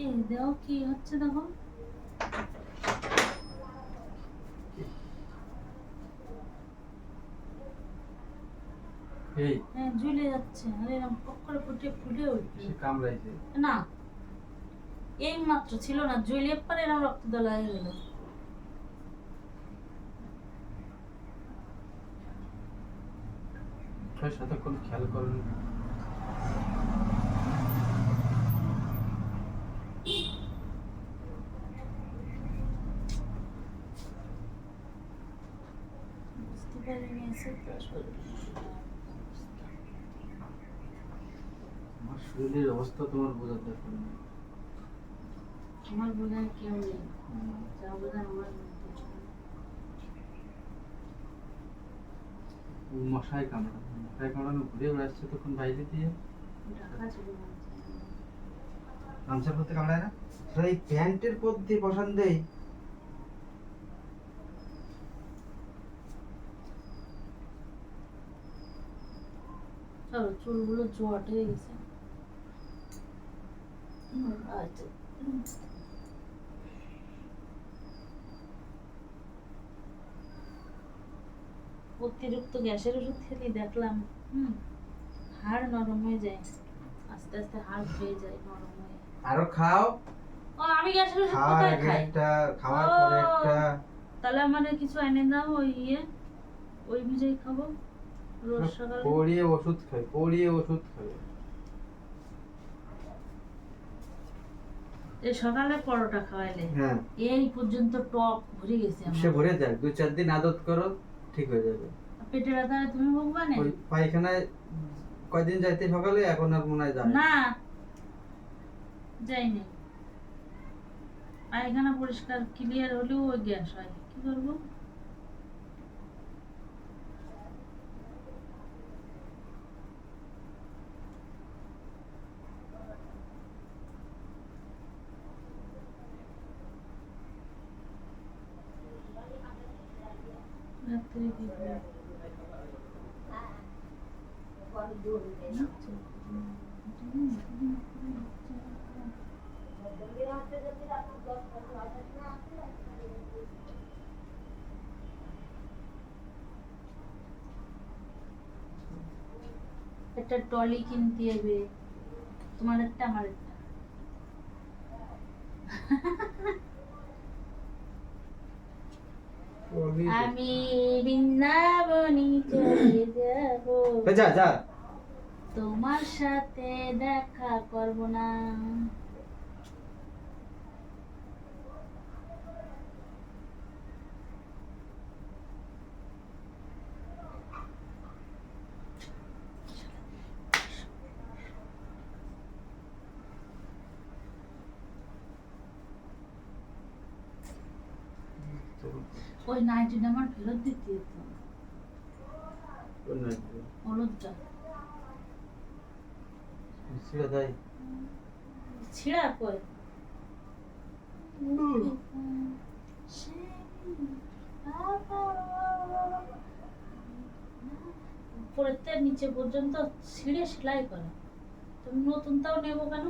এই দেখো কি হচ্ছে দেখো। হ্যাঁ ঝুলে যাচ্ছে। আর পক করে ফুটে ফুটে উঠবে। কামড়াইছে। না এই মাত্র ছিল না জ্বলিয়ে পরে এরকম রক্ত দলা হয়ে গেল। শতক্ষণ খেয়াল করেন? তো আমার শরীরের অবস্থা তোমার বোঝার দরকার নেই আমার বোঝার কেউ নেই। যা বোঝার আমার মশাই কামড়ানো। মশাই কামড়ানো ঘুরে বেড়াচ্ছে তখন বাইরে দিয়ে। গামছার পথে কামড়ায় না? এই প্যান্টের পথ দিয়ে বসান চুলগুলো জট হয়ে গেছে। আচ্ছা। অতিরিক্ত গ্যাসের ওষুধ খেলে দেখলাম। হুম। হাড় নরম হয়ে যায়। আস্তে আস্তে হাড় হয়ে যায় নরম হয়ে আরও খাও। ও আমি গ্যাসের ওষুধ কোথায় খাই? একটা খাওয়ার পরে একটা। তাহলে আমার কিছু এনে দাও ওই ইয়ে। ওই ভিজাই খাব। রোজ সকালে পড়িয়ে ওষুধ খাই পড়িয়ে ওষুধ খাই। এই সকালে পরোটা খাওয়াইলে? হ্যাঁ। এই পর্যন্ত টক ভরে গেছে সে ভরে যাক দুই চার দিন আদত করো ঠিক হয়ে যাবে। পেটে ব্যথা তুমি ভুগবা না? ওই পায়খানায় কয়দিন যাইতে সকালে এখন আর মনে হয় যায় না। না যাইনি। পায়খানা পরিষ্কার ক্লিয়ার হলেও ওই গ্যাস হয়। কি করব রাত্রে কি করব? একটা টলি কিনতে হবে। তোমার একটা আমার একটা। আমি বৃন্দাবনী চলে যাব। যা যা। তোমার সাথে দেখা করব না। ওই নাইটিটা আমার ফেরত দিতে হতো। হলুদটা। ছিঁড়ে দেয়। ছিঁড়া কই? উপরের নিচে পর্যন্ত ছিঁড়ে সেলাই করা। তুমি নতুনটাও নেব কেন?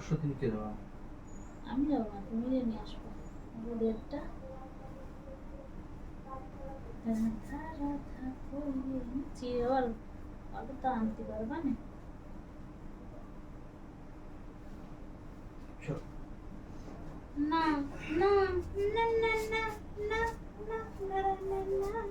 পরশু দিনকে দেওয়া আমি যাব না তুমি নিয়ে আসব রোদেরটা চিরল অত তো আনতে পারবা না না না না না না না না না না না